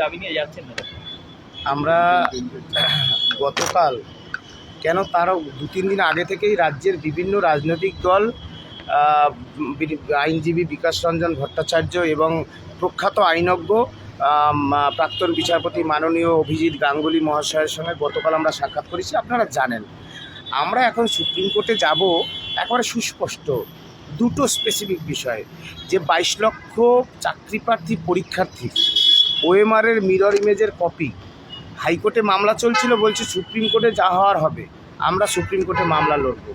দাবি আমরা গতকাল, কেন তারও দু তিন দিন আগে থেকেই রাজ্যের বিভিন্ন রাজনৈতিক দল আইনজীবী বিকাশ রঞ্জন ভট্টাচার্য এবং প্রখ্যাত আইনজ্ঞ প্রাক্তন বিচারপতি মাননীয় অভিজিৎ গাঙ্গুলি মহাশয়ের সঙ্গে গতকাল আমরা সাক্ষাৎ করেছি। আপনারা জানেন, আমরা এখন সুপ্রিম কোর্টে যাব, একেবারে সুস্পষ্ট। দুটো স্পেসিফিক বিষয়, যে বাইশ লক্ষ চাকরি প্রার্থী পরীক্ষার্থী ওএমআরের মিরর ইমেজের কপি হাইকোর্টে মামলা চলছিল বলছে সুপ্রিম কোর্টে যা হওয়ার হবে, আমরা সুপ্রিম কোর্টে মামলা লড়ব।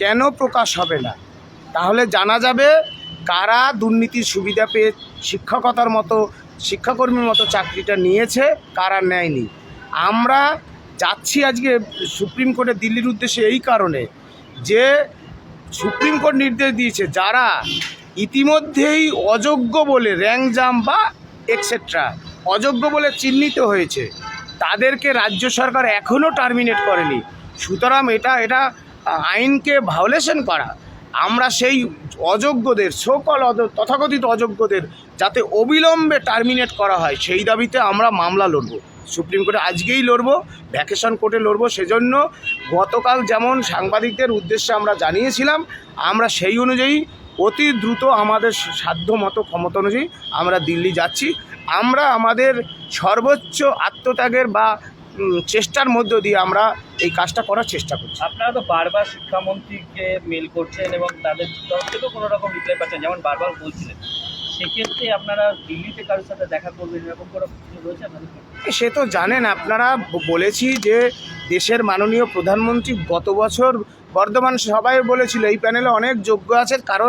কেন প্রকাশ হবে না? তাহলে জানা যাবে কারা দুর্নীতির সুবিধা পেয়ে শিক্ষকতার মতো, শিক্ষাকর্মীর মতো চাকরিটা নিয়েছে, কারা নেয়নি। আমরা যাচ্ছি আজকে সুপ্রিম কোর্টে দিল্লির উদ্দেশ্যে এই কারণে যে সুপ্রিম কোর্ট নির্দেশ দিয়েছে যারা ইতিমধ্যেই অযোগ্য বলে র্যাঙ্ক জাম বা এক্সেট্রা অযোগ্য বলে চিহ্নিত হয়েছে, তাদেরকে রাজ্য সরকার এখনও টার্মিনেট করেনি। সুতরাং এটা এটা আইনকে ভায়োলেশন করা। আমরা সেই অযোগ্যদের সকল তথাকথিত অযোগ্যদের, যাতে অবিলম্বে টার্মিনেট করা হয়, সেই দাবিতে আমরা মামলা লড়ব। সুপ্রিম কোর্টে আজকেই লড়ব ভ্যাকেশন কোর্টে লড়ব, সেজন্য গতকাল যেমন সাংবাদিকদের উদ্দেশ্যে আমরা জানিয়েছিলাম, আমরা সেই অনুযায়ী অতি দ্রুত আমাদের সাধ্য মতো ক্ষমতা অনুযায়ী আমরা দিল্লি যাচ্ছি। আমরা আমাদের সর্বোচ্চ আত্মত্যাগের বা চেষ্টার মধ্য দিয়ে আমরা এই কাজটা করার চেষ্টা করছি। আপনারা তো বারবার শিক্ষামন্ত্রীকে মেল করছেন এবং তাদের তরফ থেকেও কোনো রকম রিপ্লাই পাচ্ছেন, যেমন বারবার বলছিলেন। সেক্ষেত্রে আপনারা দিল্লিতে কারোর সাথে দেখা করবেন, এরকম কোনো কিছু রয়েছে আপনাদের সে তো জানেন, আপনারা বলেছি যে দেশের মাননীয় প্রধানমন্ত্রী গত বছর বর্ধমান সবাই বলেছিল, এই প্যানেলে অনেক যোগ্য আছে, কারও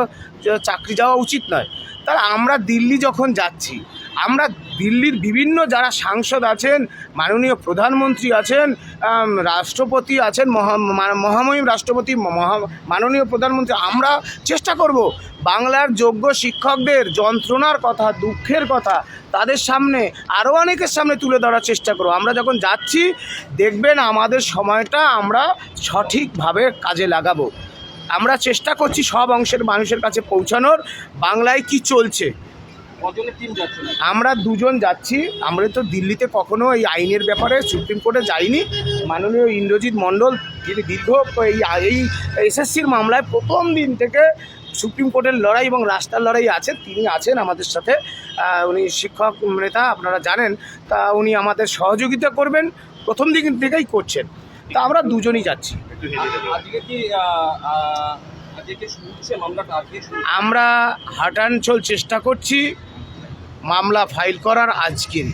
চাকরি যাওয়া উচিত নয়। তাহলে আমরা দিল্লি যখন যাচ্ছি, আমরা দিল্লির বিভিন্ন যারা সাংসদ আছেন, মাননীয় প্রধানমন্ত্রী আছেন রাষ্ট্রপতি আছেন মহামহিম রাষ্ট্রপতি মাননীয় প্রধানমন্ত্রী, আমরা চেষ্টা করব বাংলার যোগ্য শিক্ষকদের যন্ত্রণার কথা, দুঃখের কথা তাদের সামনে আরও অনেকের সামনে তুলে ধরার চেষ্টা করব। আমরা যখন যাচ্ছি, দেখবেন আমাদের সময়টা আমরা সঠিকভাবে কাজে লাগাবো। আমরা চেষ্টা করছি সব অংশের মানুষের কাছে পৌঁছানোর, বাংলায় কি চলছে। আমরা দুজন যাচ্ছি। আমরা তো দিল্লিতে কখনো এই আইনের ব্যাপারে সুপ্রিম কোর্টে যাইনি। মাননীয় ইন্দ্রজিৎ মণ্ডল তিনি দীর্ঘ এই এই এসএসসির মামলায় প্রথম দিন থেকে সুপ্রিম কোর্টের লড়াই এবং রাস্তার লড়াই আছেন তিনি আছেন আমাদের সাথে। উনি শিক্ষক নেতা আপনারা জানেন। তা উনি আমাদের সহযোগিতা করবেন। প্রথম দিন থেকেই করছেন। তা আমরা দুজনই যাচ্ছি। আমরা হাটানচল চেষ্টা করছি। মামলা ফাইল করার আজকের।